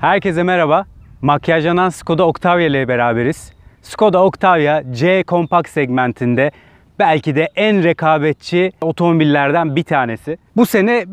Herkese merhaba. Makyajlanan Skoda Octavia ile beraberiz. Skoda Octavia C kompakt segmentinde belki de en rekabetçi otomobillerden bir tanesi. Bu sene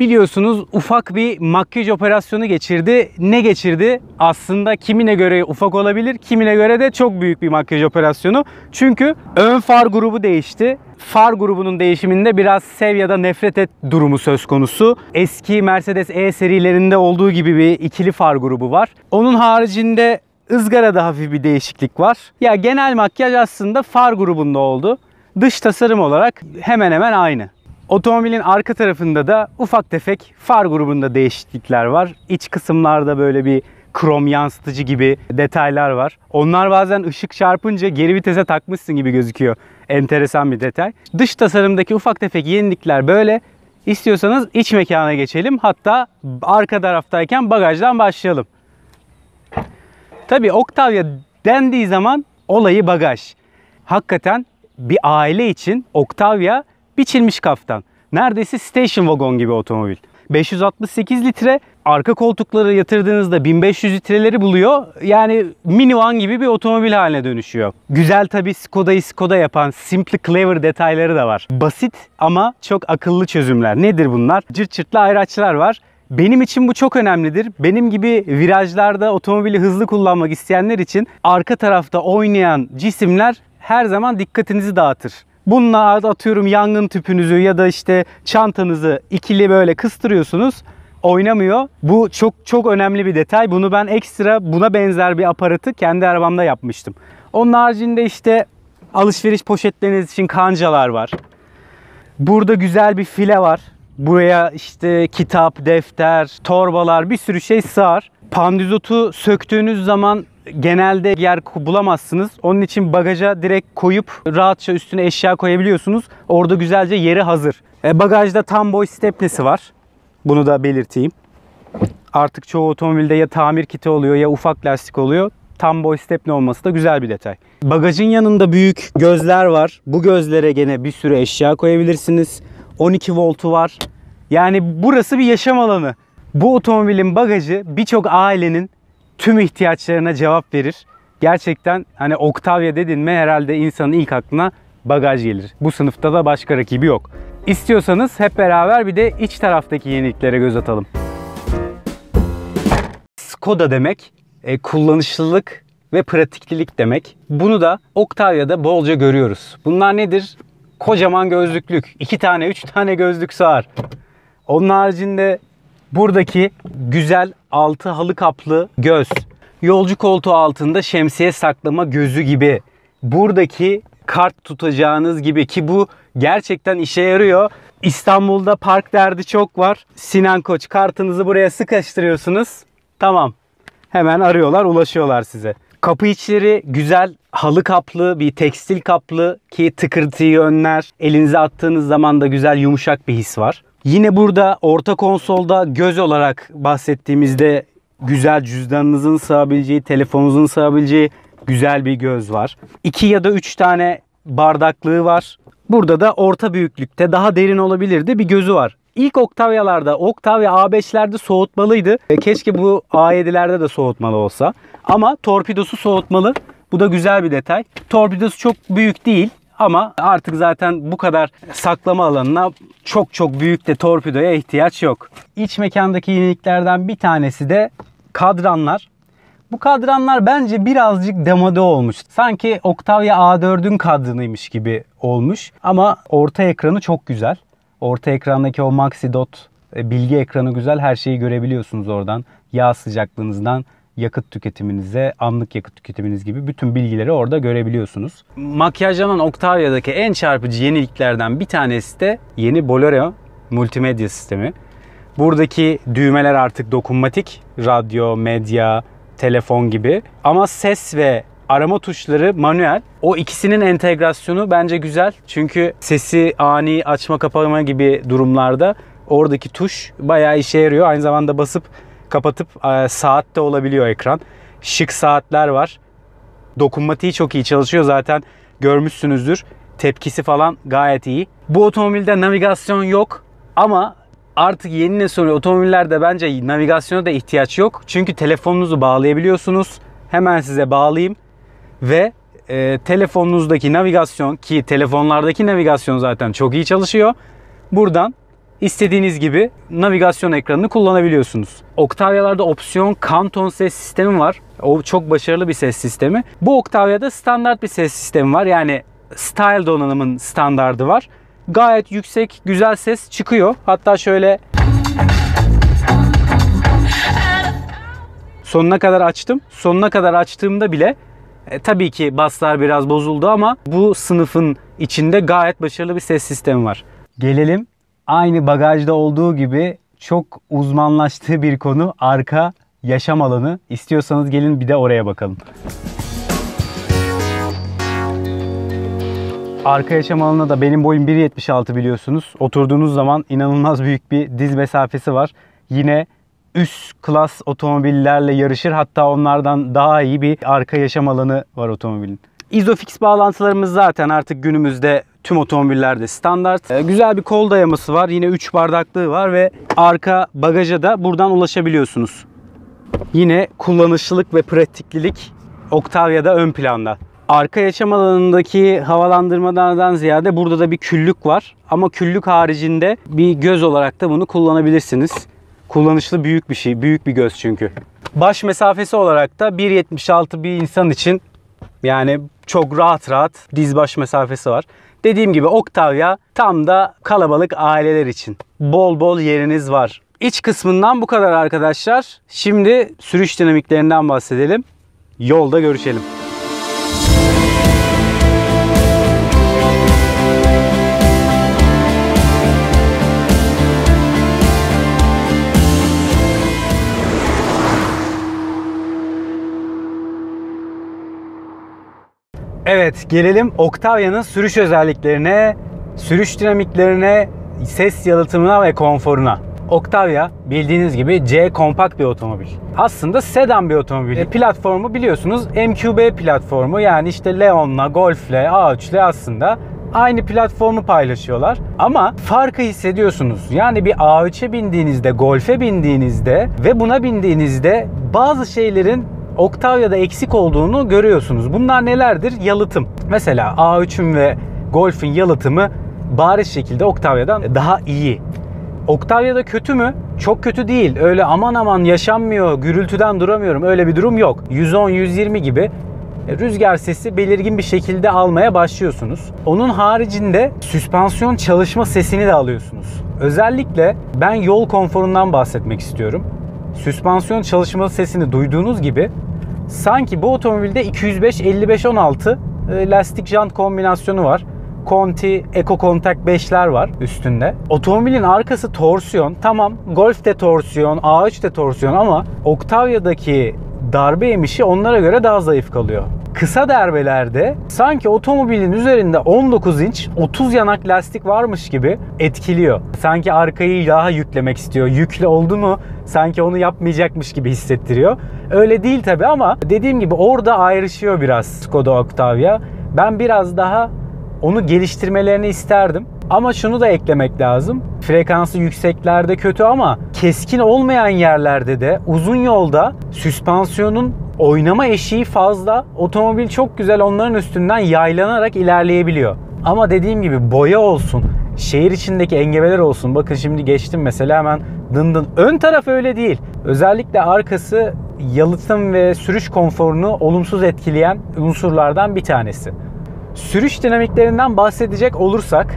biliyorsunuz ufak bir makyaj operasyonu geçirdi. Ne geçirdi? Aslında kimine göre ufak olabilir, kimine göre de çok büyük bir makyaj operasyonu. Çünkü ön far grubu değişti. Far grubunun değişiminde biraz sev ya da nefret et durumu söz konusu. Eski Mercedes E serilerinde olduğu gibi bir ikili far grubu var. Onun haricinde ızgarada hafif bir değişiklik var. Ya genel makyaj aslında far grubunda oldu. Dış tasarım olarak hemen hemen aynı. Otomobilin arka tarafında da ufak tefek far grubunda değişiklikler var. İç kısımlarda böyle bir krom yansıtıcı gibi detaylar var. Onlar bazen ışık çarpınca geri vitese takmışsın gibi gözüküyor. Enteresan bir detay. Dış tasarımdaki ufak tefek yenilikler böyle. İstiyorsanız iç mekana geçelim. Hatta arka taraftayken bagajdan başlayalım. Tabii Octavia dendiği zaman olayı bagaj. Hakikaten bir aile için Octavia biçilmiş kaftan. Neredeyse station wagon gibi otomobil. 568 litre arka koltukları yatırdığınızda 1500 litreleri buluyor. Yani minivan gibi bir otomobil haline dönüşüyor. Güzel tabi Skoda'yı Skoda yapan Simply Clever detayları da var. Basit ama çok akıllı çözümler. Nedir bunlar? Cırt çırtlı ayraçlar var. Benim için bu çok önemlidir. Benim gibi virajlarda otomobili hızlı kullanmak isteyenler için arka tarafta oynayan cisimler her zaman dikkatinizi dağıtır. Bununla atıyorum yangın tüpünüzü ya da işte çantanızı ikili böyle kıstırıyorsunuz. Oynamıyor. Bu çok çok önemli bir detay. Bunu ben ekstra buna benzer bir aparatı kendi arabamda yapmıştım. Onun haricinde işte alışveriş poşetleriniz için kancalar var. Burada güzel bir file var. Buraya işte kitap, defter, torbalar bir sürü şey sığar. Pandizotu söktüğünüz zaman genelde yer bulamazsınız. Onun için bagaja direkt koyup rahatça üstüne eşya koyabiliyorsunuz. Orada güzelce yeri hazır. E, bagajda tam boy stepnesi var. Bunu da belirteyim. Artık çoğu otomobilde ya tamir kiti oluyor ya ufak lastik oluyor. Tam boy stepne olması da güzel bir detay. Bagajın yanında büyük gözler var. Bu gözlere gene bir sürü eşya koyabilirsiniz. 12 voltu var. Yani burası bir yaşam alanı. Bu otomobilin bagajı birçok ailenin tüm ihtiyaçlarına cevap verir. Gerçekten hani Octavia dedin mi herhalde insanın ilk aklına bagaj gelir. Bu sınıfta da başka rakibi yok. İstiyorsanız hep beraber bir de iç taraftaki yeniliklere göz atalım. Skoda demek e, kullanışlılık ve pratiklilik demek. Bunu da Octavia'da bolca görüyoruz. Bunlar nedir? Kocaman gözlüklük. iki tane, üç tane gözlük sığar. Onun haricinde buradaki güzel altı halı kaplı göz. Yolcu koltuğu altında şemsiye saklama gözü gibi. Buradaki kart tutacağınız gibi ki bu gerçekten işe yarıyor. İstanbul'da park derdi çok var. Sinan Koç kartınızı buraya sıkıştırıyorsunuz. Tamam. Hemen arıyorlar, ulaşıyorlar size. Kapı içleri güzel halı kaplı, bir tekstil kaplı ki tıkırtıyı önler. Elinize attığınız zaman da güzel yumuşak bir his var. Yine burada orta konsolda göz olarak bahsettiğimizde güzel cüzdanınızın sığabileceği, telefonunuzun sığabileceği güzel bir göz var. 2 ya da 3 tane bardaklığı var. Burada da orta büyüklükte daha derin olabilirdi bir gözü var. İlk Octavia'larda, Octavia A5'lerde soğutmalıydı. E, keşke bu A7'lerde de soğutmalı olsa. Ama torpidosu soğutmalı. Bu da güzel bir detay. Torpidosu çok büyük değil. Ama artık zaten bu kadar saklama alanına çok çok büyük de torpidoya ihtiyaç yok. İç mekandaki yeniliklerden bir tanesi de kadranlar. Bu kadranlar bence birazcık demode olmuş. Sanki Octavia A4'ün kadranıymış gibi olmuş. Ama orta ekranı çok güzel. Orta ekrandaki o Maxi Dot e, bilgi ekranı güzel. Her şeyi görebiliyorsunuz oradan. Yağ sıcaklığınızdan yakıt tüketiminize, anlık yakıt tüketiminiz gibi bütün bilgileri orada görebiliyorsunuz. Makyajlanan Octavia'daki en çarpıcı yeniliklerden bir tanesi de yeni Bolero multimedya sistemi. Buradaki düğmeler artık dokunmatik. Radyo, medya, telefon gibi. Ama ses ve arama tuşları manuel. O ikisinin entegrasyonu bence güzel. Çünkü sesi ani açma kapama gibi durumlarda oradaki tuş bayağı işe yarıyor. Aynı zamanda basıp kapatıp e, saat de olabiliyor ekran. Şık saatler var. Dokunmatiği çok iyi çalışıyor zaten görmüşsünüzdür. Tepkisi falan gayet iyi. Bu otomobilde navigasyon yok ama Artık yeni nesil otomobillerde bence navigasyona da ihtiyaç yok. Çünkü telefonunuzu bağlayabiliyorsunuz. Hemen size bağlayayım. Ve e, telefonunuzdaki navigasyon ki telefonlardaki navigasyon zaten çok iyi çalışıyor. Buradan istediğiniz gibi navigasyon ekranını kullanabiliyorsunuz. Octavia'larda opsiyon Kanton ses sistemi var. O çok başarılı bir ses sistemi. Bu Octavia'da standart bir ses sistemi var. Yani style donanımın standardı var. Gayet yüksek, güzel ses çıkıyor. Hatta şöyle sonuna kadar açtım. Sonuna kadar açtığımda bile e, tabii ki baslar biraz bozuldu ama bu sınıfın içinde gayet başarılı bir ses sistemi var. Gelelim aynı bagajda olduğu gibi çok uzmanlaştığı bir konu arka yaşam alanı. İstiyorsanız gelin bir de oraya bakalım. Arka yaşam alanına da benim boyum 1.76 biliyorsunuz. Oturduğunuz zaman inanılmaz büyük bir diz mesafesi var. Yine üst klas otomobillerle yarışır. Hatta onlardan daha iyi bir arka yaşam alanı var otomobilin. Isofix bağlantılarımız zaten artık günümüzde tüm otomobillerde standart. Ee, güzel bir kol dayaması var. Yine 3 bardaklığı var ve arka bagaja da buradan ulaşabiliyorsunuz. Yine kullanışlılık ve pratiklilik Octavia'da ön planda. Arka yaşam alanındaki havalandırmalardan ziyade burada da bir küllük var. Ama küllük haricinde bir göz olarak da bunu kullanabilirsiniz. Kullanışlı büyük bir şey. Büyük bir göz çünkü. Baş mesafesi olarak da 1.76 bir insan için yani çok rahat rahat diz baş mesafesi var. Dediğim gibi Octavia tam da kalabalık aileler için. Bol bol yeriniz var. İç kısmından bu kadar arkadaşlar. Şimdi sürüş dinamiklerinden bahsedelim. Yolda görüşelim. Evet gelelim Octavia'nın sürüş özelliklerine, sürüş dinamiklerine, ses yalıtımına ve konforuna. Octavia bildiğiniz gibi C kompakt bir otomobil. Aslında sedan bir otomobil. E, platformu biliyorsunuz MQB platformu yani işte Leon'la, Golf'le, A3'le aslında aynı platformu paylaşıyorlar. Ama farkı hissediyorsunuz. Yani bir A3'e bindiğinizde, Golf'e bindiğinizde ve buna bindiğinizde bazı şeylerin Octavia'da eksik olduğunu görüyorsunuz. Bunlar nelerdir? Yalıtım. Mesela A3'ün ve Golf'ün yalıtımı bariz şekilde Octavia'dan daha iyi. Octavia'da kötü mü? Çok kötü değil. Öyle aman aman yaşanmıyor, gürültüden duramıyorum. Öyle bir durum yok. 110-120 gibi rüzgar sesi belirgin bir şekilde almaya başlıyorsunuz. Onun haricinde süspansiyon çalışma sesini de alıyorsunuz. Özellikle ben yol konforundan bahsetmek istiyorum. Süspansiyon çalışma sesini duyduğunuz gibi sanki bu otomobilde 205 55 16 lastik jant kombinasyonu var. Conti Eco Contact 5'ler var üstünde. Otomobilin arkası torsiyon. Tamam Golf de torsiyon, A3 de torsiyon ama Octavia'daki darbe emişi onlara göre daha zayıf kalıyor. Kısa darbelerde sanki otomobilin üzerinde 19 inç 30 yanak lastik varmış gibi etkiliyor. Sanki arkayı daha yüklemek istiyor. Yüklü oldu mu sanki onu yapmayacakmış gibi hissettiriyor. Öyle değil tabi ama dediğim gibi orada ayrışıyor biraz Skoda Octavia. Ben biraz daha onu geliştirmelerini isterdim. Ama şunu da eklemek lazım. Frekansı yükseklerde kötü ama keskin olmayan yerlerde de uzun yolda süspansiyonun oynama eşiği fazla. Otomobil çok güzel onların üstünden yaylanarak ilerleyebiliyor. Ama dediğim gibi boya olsun, şehir içindeki engebeler olsun. Bakın şimdi geçtim mesela hemen dındın. Ön taraf öyle değil. Özellikle arkası yalıtım ve sürüş konforunu olumsuz etkileyen unsurlardan bir tanesi. Sürüş dinamiklerinden bahsedecek olursak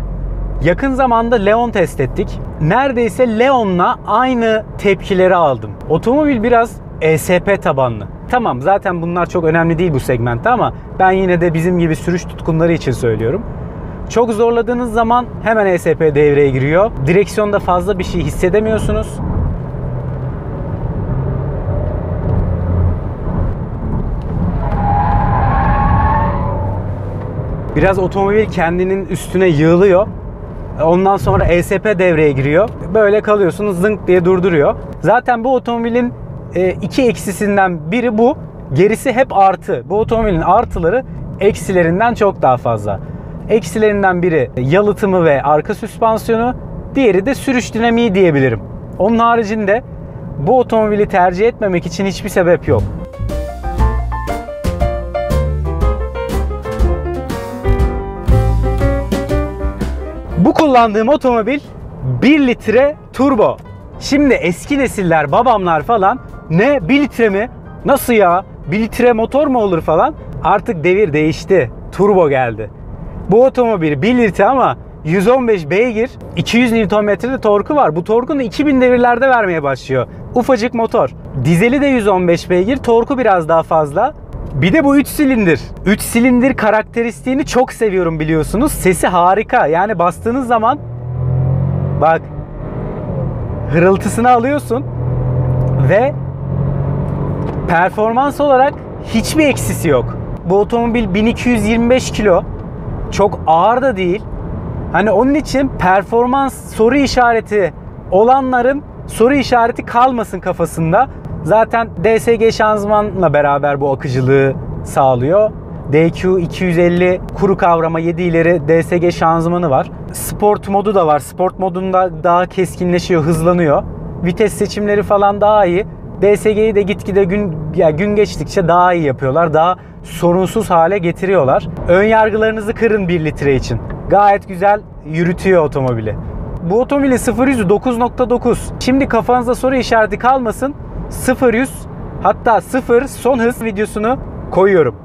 yakın zamanda Leon test ettik. Neredeyse Leon'la aynı tepkileri aldım. Otomobil biraz ESP tabanlı. Tamam zaten bunlar çok önemli değil bu segmentte ama ben yine de bizim gibi sürüş tutkunları için söylüyorum. Çok zorladığınız zaman hemen ESP devreye giriyor. Direksiyonda fazla bir şey hissedemiyorsunuz. Biraz otomobil kendinin üstüne yığılıyor. Ondan sonra ESP devreye giriyor. Böyle kalıyorsunuz zınk diye durduruyor. Zaten bu otomobilin iki eksisinden biri bu. Gerisi hep artı. Bu otomobilin artıları eksilerinden çok daha fazla. Eksilerinden biri yalıtımı ve arka süspansiyonu. Diğeri de sürüş dinamiği diyebilirim. Onun haricinde bu otomobili tercih etmemek için hiçbir sebep yok. Bu kullandığım otomobil 1 litre turbo. Şimdi eski nesiller, babamlar falan ne 1 litre mi? Nasıl ya? 1 litre motor mu olur falan? Artık devir değişti. Turbo geldi. Bu otomobil 1 litre ama 115 beygir, 200 Nm'de torku var. Bu torkunu 2000 devirlerde vermeye başlıyor. Ufacık motor. Dizeli de 115 beygir, torku biraz daha fazla. Bir de bu 3 silindir. 3 silindir karakteristiğini çok seviyorum biliyorsunuz. Sesi harika. Yani bastığınız zaman bak hırıltısını alıyorsun ve performans olarak hiçbir eksisi yok. Bu otomobil 1225 kilo. Çok ağır da değil. Hani onun için performans soru işareti olanların soru işareti kalmasın kafasında. Zaten DSG şanzımanla beraber bu akıcılığı sağlıyor. DQ 250 kuru kavrama 7 ileri DSG şanzımanı var. Sport modu da var. Sport modunda daha keskinleşiyor, hızlanıyor. Vites seçimleri falan daha iyi. DSG'yi de gitgide gün ya gün geçtikçe daha iyi yapıyorlar. Daha sorunsuz hale getiriyorlar. Ön yargılarınızı kırın 1 litre için. Gayet güzel yürütüyor otomobili. Bu otomobilin 0 100'ü 9.9. Şimdi kafanızda soru işareti kalmasın. 0 100 hatta 0 son hız videosunu koyuyorum.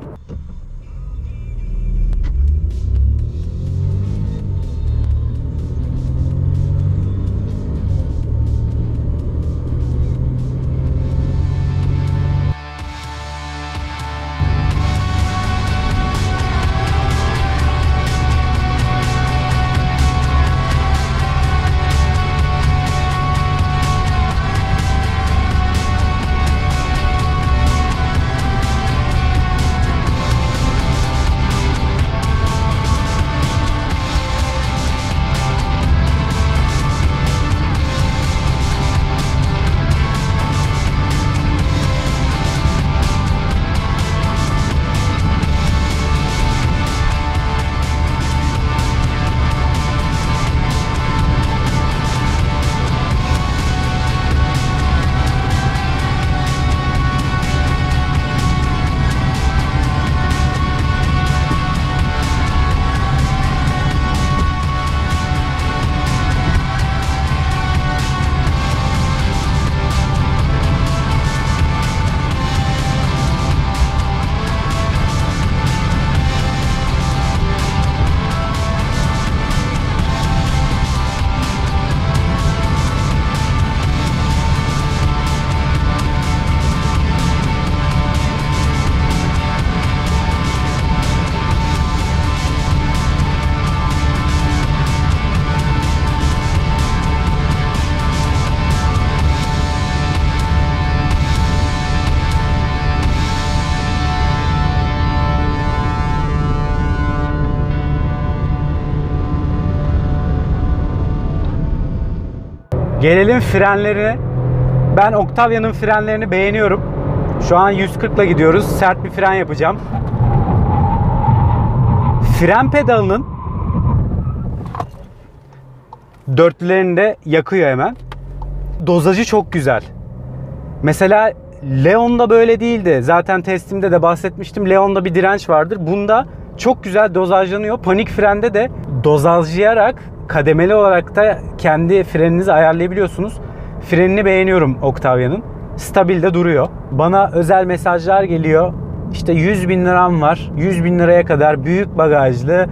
Gelelim frenlerine. Ben Octavia'nın frenlerini beğeniyorum. Şu an 140 ile gidiyoruz. Sert bir fren yapacağım. Fren pedalının dörtlülerini de yakıyor hemen. Dozajı çok güzel. Mesela Leon'da böyle değildi. Zaten testimde de bahsetmiştim. Leon'da bir direnç vardır. Bunda çok güzel dozajlanıyor. Panik frende de dozajlayarak kademeli olarak da kendi freninizi ayarlayabiliyorsunuz. Frenini beğeniyorum Octavia'nın. Stabil de duruyor. Bana özel mesajlar geliyor. İşte 100 bin liram var. 100 bin liraya kadar büyük bagajlı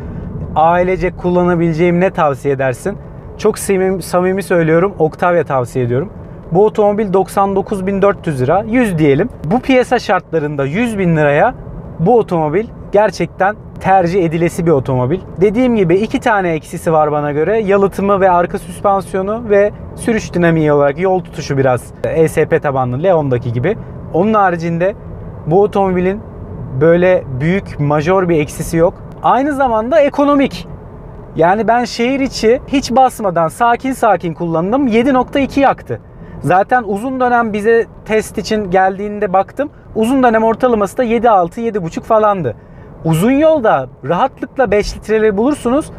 ailece kullanabileceğim ne tavsiye edersin? Çok samimi, samimi söylüyorum. Octavia tavsiye ediyorum. Bu otomobil 99.400 lira. 100 diyelim. Bu piyasa şartlarında 100 bin liraya bu otomobil gerçekten tercih edilesi bir otomobil. Dediğim gibi iki tane eksisi var bana göre. Yalıtımı ve arka süspansiyonu ve sürüş dinamiği olarak yol tutuşu biraz ESP tabanlı Leon'daki gibi. Onun haricinde bu otomobilin böyle büyük major bir eksisi yok. Aynı zamanda ekonomik. Yani ben şehir içi hiç basmadan sakin sakin kullandım. 7.2 yaktı. Zaten uzun dönem bize test için geldiğinde baktım. Uzun dönem ortalaması da 7.6 7.5 falandı. Uzun yolda rahatlıkla 5 litreleri bulursunuz.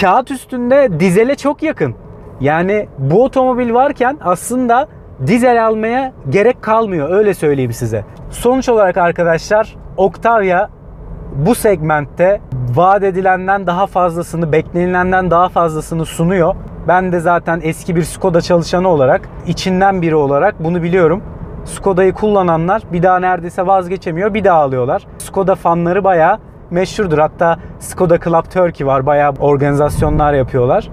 Kağıt üstünde dizele çok yakın. Yani bu otomobil varken aslında dizel almaya gerek kalmıyor öyle söyleyeyim size. Sonuç olarak arkadaşlar Octavia bu segmentte vaat edilenden daha fazlasını, beklenilenden daha fazlasını sunuyor. Ben de zaten eski bir Skoda çalışanı olarak, içinden biri olarak bunu biliyorum. Skoda'yı kullananlar bir daha neredeyse vazgeçemiyor, bir daha alıyorlar. Skoda fanları bayağı meşhurdur. Hatta Skoda Club Turkey var, bayağı organizasyonlar yapıyorlar.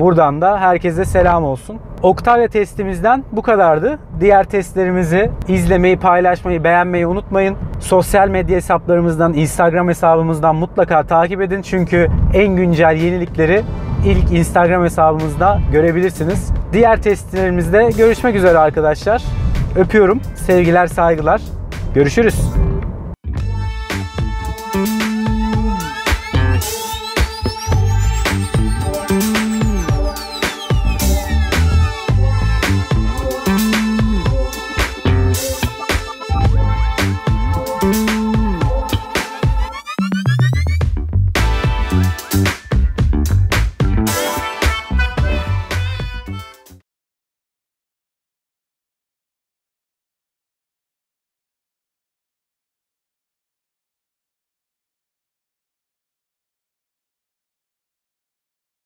Buradan da herkese selam olsun. Octavia testimizden bu kadardı. Diğer testlerimizi izlemeyi, paylaşmayı, beğenmeyi unutmayın. Sosyal medya hesaplarımızdan, Instagram hesabımızdan mutlaka takip edin. Çünkü en güncel yenilikleri ilk Instagram hesabımızda görebilirsiniz. Diğer testlerimizde görüşmek üzere arkadaşlar. Öpüyorum. Sevgiler, saygılar. Görüşürüz.